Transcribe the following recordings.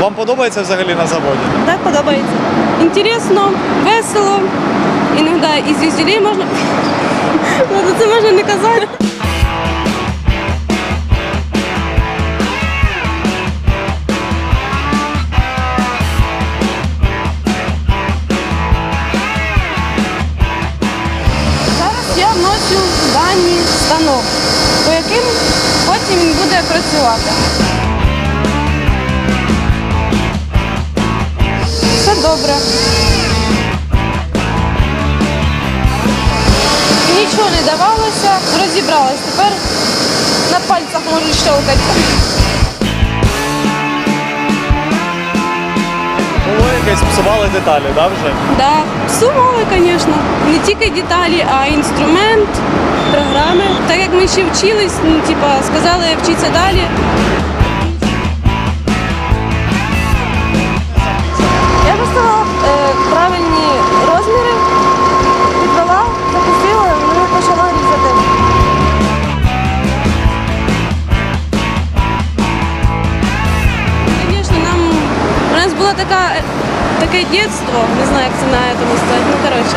Вам подобається взагалі на заводі? Так подобається. Інтересно, весело. Іноді і звізділі можна. Ну, Це можна не казати. Дані станок, по яким потім він буде працювати. Добре. Нічого не давалося, розібралась. Тепер на пальцях можу щелкати. Було якесь псували деталі, да, вже? Да, псували, звісно. Не тільки деталі, а й інструмент, програми. Так як ми ще вчились, ну, типа, сказали вчитися далі. Таке дитинство, не знаю, як це на цьому сказати. Ну коротше,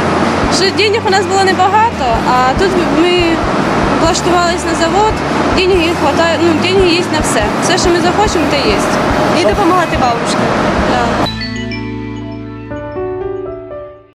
що денег у нас було небагато, а тут ми влаштувалися на завод, деньги хватає, ну деньги є на все. Все, що ми захочемо, те є. І допомагати бабушці. Да.